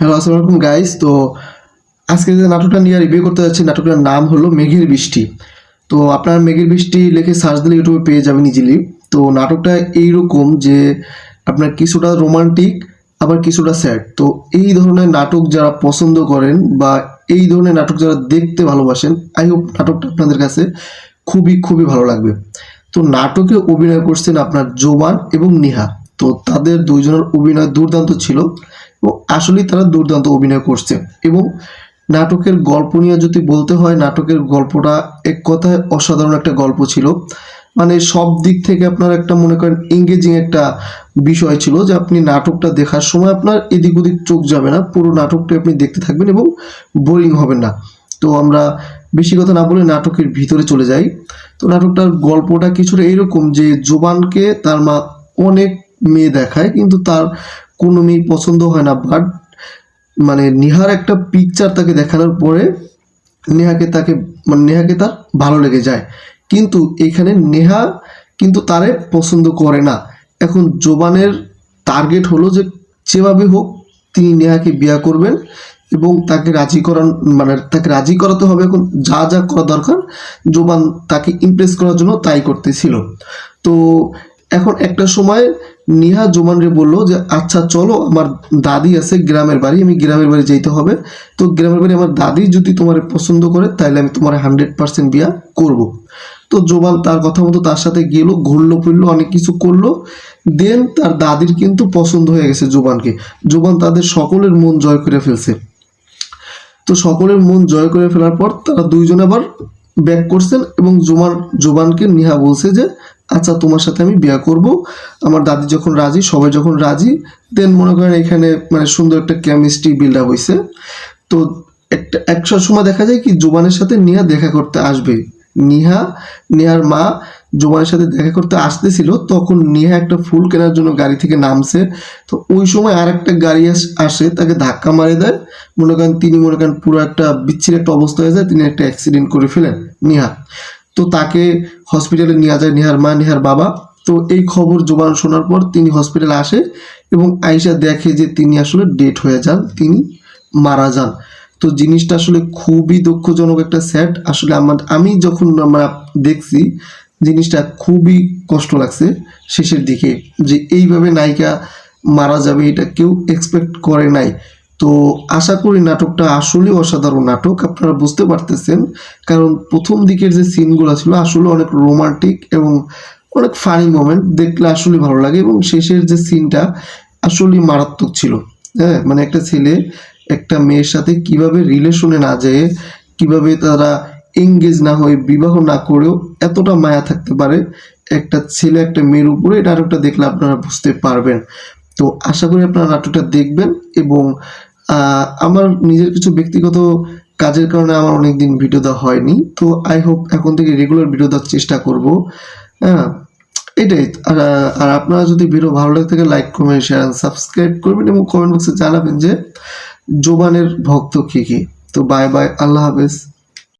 Hello আসসালামু আলাইকুম guys তো আজকে যে নাটকটা নিয়ে রিভিউ করতে যাচ্ছি, নাটকটার নাম হলো মেঘের বৃষ্টি। তো আপনার মেঘের বৃষ্টি লিখে সার্চ দিলে ইউটিউবে পেয়ে যাবেন ইজিলি তো নাটকটা এইরকম যে আপনার কিছুটা রোমান্টিক আবার কিছুটা স্যাড তো এই ধরনের নাটক যারা পছন্দ করেন বা এই ধরনের নাটক যারা দেখতে ভালোবাসেন আই হোপ নাটকটা আপনাদের কাছে খুবই খুবই ভালো লাগবে। তো নাটকে অভিনয় করছেন আপনার জোবান এবং নিহা। তো তাদের দুইজনের অভিনয় দুর্দান্ত ছিল এবং আসলেই তারা দুর্দান্ত অভিনয় করছে এবং নাটকের গল্প নিয়ে যদি বলতে হয়, নাটকের গল্পটা এক কথায় অসাধারণ একটা গল্প ছিল। মানে সব দিক থেকে আপনার একটা মনে করেন এঙ্গেজিং একটা বিষয় ছিল যে আপনি নাটকটা দেখার সময় আপনার এদিক ওদিক চোখ যাবে না, পুরো নাটকটা আপনি দেখতে থাকবেন এবং বোরিং হবেন না। তো আমরা বেশি কথা না বলে নাটকের ভিতরে চলে যাই। তো নাটকটার গল্পটা কিছুটা এইরকম যে জোবানকে তার মা অনেক মেয়ে দেখায়, কিন্তু তার কোনো মেয়ে পছন্দ হয় না। বাট মানে নেহার একটা পিকচার তাকে দেখানোর পরে নেহাকে তাকে মানে নেহাকে তার ভালো লেগে যায়। কিন্তু এখানে নেহা কিন্তু তারে পছন্দ করে না। এখন জোবানের টার্গেট হলো যে যেভাবে হোক তিনি নেহাকে বিয়া করবেন এবং তাকে রাজি করান মানে তাকে রাজি করাতে হবে। এখন যা যা করা দরকার, জোবান তাকে ইমপ্রেস করার জন্য তাই করতেছিল। তো এখন একটা সময় নিহা জোমানরে বলল যে আচ্ছা চলো, আমার দাদি আছে গ্রামের বাড়ি, আমি গ্রামের বাড়ি যেতে হবে। তো গ্রামের বাড়ি আমার দাদি যদি তোমার পছন্দ করে তাহলে আমি তোমার হান্ড্রেড পার্সেন্ট বিয়া করব। তো জোবান তার কথা মতো তার সাথে গেল, ঘুরলো, ফিরলো, অনেক কিছু করল। দেন তার দাদির কিন্তু পছন্দ হয়ে গেছে জোবানকে। জোবান তাদের সকলের মন জয় করে ফেলছে। তো সকলের মন জয় করে ফেলার পর তারা দুইজন আবার ব্যাক করছেন এবং জুমার জুবানকে নিহা বলছে যে আচ্ছা তোমার সাথে আমি বিয়া করব। আমার দাদি যখন রাজি, সবাই যখন রাজি দেন মনে করেন এখানে মানে সুন্দর একটা কেমিস্ট্রি বিল্ড আপ হয়েছে তো একটা একটা সময় দেখা যায় কি, জুবানের সাথে নিহা দেখা করতে আসবে নিহা, নিহার মা জোবানের সাথে দেখা করতে আসতেছিল, তখন নিহা একটা ফুল কেনার জন্য গাড়ি থেকে নামছে। তো ওই সময় আর একটা গাড়ি আস- তাকে ধাক্কা মারে দেয়। মনে করেন তিনি মনে করেন পুরো একটা বিচ্ছিন্ন একটা অবস্থা হয়ে যায়, তিনি একটা অ্যাক্সিডেন্ট করে ফেলেন নিহা। তো তাকে হসপিটালে নিয়ে যায় নিহার মা, নিহার বাবা। তো এই খবর জোবান শোনার পর তিনি হসপিটালে আসে এবং আইসা দেখে যে তিনি আসলে ডেট হয়ে যান, তিনি মারা যান। তো জিনিসটা আসলে খুবই দুঃখজনক একটা স্যাড আসলে আমার, আমি যখন আমরা দেখছি জিনিসটা খুবই কষ্ট লাগছে শেষের দিকে, যে এইভাবে নায়িকা মারা যাবে এটা কেউ এক্সপেক্ট করে নাই। তো আশা করি নাটকটা আসলেই অসাধারণ নাটক, আপনারা বুঝতে পারতেছেন। কারণ প্রথম দিকের যে সিনগুলো ছিল আসলে অনেক রোমান্টিক এবং অনেক ফানি মোমেন্ট দেখলে আসলে ভালো লাগে এবং শেষের যে সিনটা আসলে মারাত্মক ছিল। হ্যাঁ মানে একটা ছেলে একটা মেয়ের সাথে কীভাবে রিলেশনে না যেয়ে, কীভাবে তারা এঙ্গেজ না হয়ে বিবাহ না করেও এতটা মায়া থাকতে পারে, একটা ছেলে একটা মেয়ের উপরে, এটা আরেকটা দেখলে আপনারা বুঝতে পারবেন। তো আশা করি আপনারা নাটকটা দেখবেন এবং আমার নিজের কিছু ব্যক্তিগত কাজের কারণে আমার অনেক দিন ভিডিও দেওয়া হয়নি। তো আই হোপ এখন থেকে রেগুলার ভিডিও দেওয়ার চেষ্টা করব। হ্যাঁ এটাই। আর আপনারা যদি ভিডিও ভালো লাগে থাকে লাইক কমেন্ট শেয়ার সাবস্ক্রাইব করবেন এবং কমেন্ট বক্সে জানাবেন যে জোবানের ভক্ত কে কে? তো বাই বাই আল্লাহ হাফেজ।